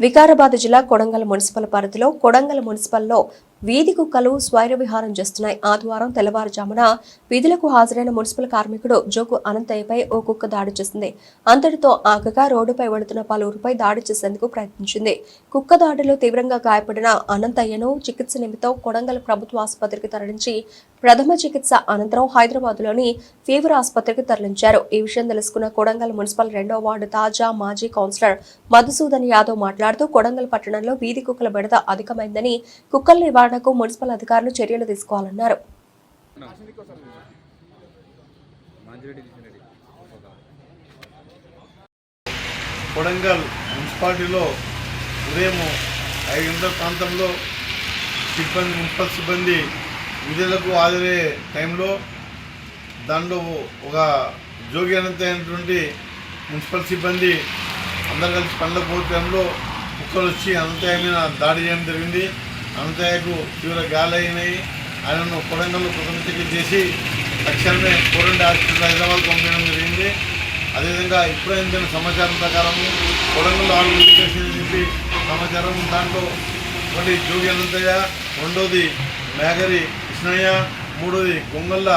వికారాబాద్ జిల్లా కొడంగల్ మున్సిపల్ పరిధిలో కొడంగల్ మున్సిపల్లో వీధి కుక్కలు స్వైర విహారం చేస్తున్నాయి. ఆదివారం తెల్లవారుజామున విధులకు హాజరైన మున్సిపల్ కార్మికుడు జోకు అనంతయ్యపై ఓ కుక్క దాడి చేసింది. అంతటితో ఆగగా రోడ్డుపై వెళుతున్న పలువురిపై దాడి చేసేందుకు ప్రయత్నించింది. కుక్క దాడిలో తీవ్రంగా గాయపడిన అనంతయ్యను చికిత్స నిమిత్తం కొడంగల్ ప్రభుత్వ ఆసుపత్రికి తరలించి ప్రథమ చికిత్స అనంతరం హైదరాబాద్లోని ఫీవర్ ఆసుపత్రికి తరలించారు. ఈ విషయం తెలుసుకున్న కొడంగల్ మున్సిపల్ రెండో వార్డు తాజా మాజీ కౌన్సిలర్ మధుసూదన్ యాదవ్ మాట్లాడుతూ కొడంగల్ పట్టణంలో వీధి కుక్కల బెడద అధికమైందని కుక్కల్ని నివారణకు మున్సిపల్ అధికారులు చర్యలు తీసుకోవాలన్నారు. కొడంగల్ మున్సిపాలిటీలో ఉదయం ఐదు గంటల ప్రాంతంలో సిబ్బంది మున్సిపల్ సిబ్బంది విధులకు హాజరయ్యే టైంలో దానిలో ఒక జోగి అనంత అయినటువంటి మున్సిపల్ సిబ్బంది అందరు కలిసి పండ్ల పోవడంలో కుక్కలు వచ్చి అనంతమైన దాడి చేయడం జరిగింది. అనంతయ్యకు తీవ్ర గాయాలైనాయి ఆయనను కొడంగల్లో ప్రథమ చికిత్స చేసి తక్షణమే కోరండి హాస్పిటల్ హైదరాబాద్ పంపించడం జరిగింది. అదేవిధంగా ఇప్పుడు ఏంటంటే సమాచారం ప్రకారము కొడంగల్లో ఆరు ఇండికేషన్ చెప్పి సమాచారం దాంట్లో ఒకటి జోగి అనంతయ్య రెండోది మేఘరి కృష్ణయ్య మూడోది గొంగళ్ళ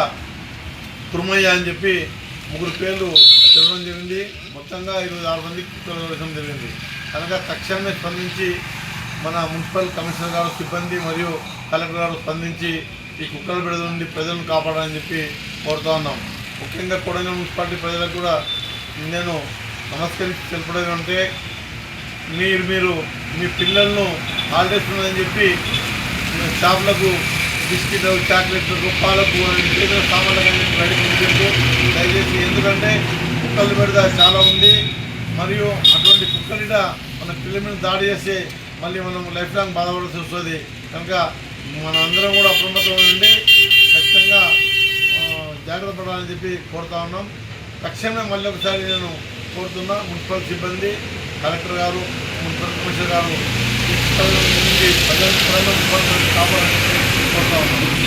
కుర్మయ్య అని చెప్పి ముగ్గురు పేర్లు తెలవడం జరిగింది. మొత్తంగా ఇరవై ఆరు మందికి తెలవడం జరిగింది. కనుక తక్షణమే స్పందించి మన మున్సిపల్ కమిషనర్ గారు సిబ్బంది మరియు కలెక్టర్ గారు స్పందించి ఈ కుక్కల బిడద నుండి ప్రజలను కాపాడాలని చెప్పి కోరుతా ఉన్నాం. ముఖ్యంగా కొడంగల్ మున్సిపాలిటీ ప్రజలకు కూడా నేను నమస్కరించి తెలపడం అంటే మీరు మీరు మీ పిల్లలను హాలిడేస్ ఉన్నదని చెప్పి షాపులకు బిస్కెట్ చాక్లెట్ పాలకు ఏదైనా సామాన్లకు బయటకు దయచేసి ఎందుకంటే కుక్కలు పెడద చాలా ఉంది. మరియు అటువంటి కుక్కలిట మన పిల్లల మీద దాడి చేసే మళ్ళీ మనం లైఫ్ లాంగ్ బాధపడాల్సి వస్తుంది. కనుక మనందరం కూడా అప్రమత్తం ఉండి ఖచ్చితంగా జాగ్రత్త పడాలని చెప్పి కోరుతా ఉన్నాం. తక్షణమే మళ్ళీ ఒకసారి నేను కోరుతున్నా మున్సిపల్ సిబ్బంది కలెక్టర్ గారు మున్సిపల్ కమిషనర్ గారు ప్రజలను కాపాడాలని కోరుతా ఉన్నాం.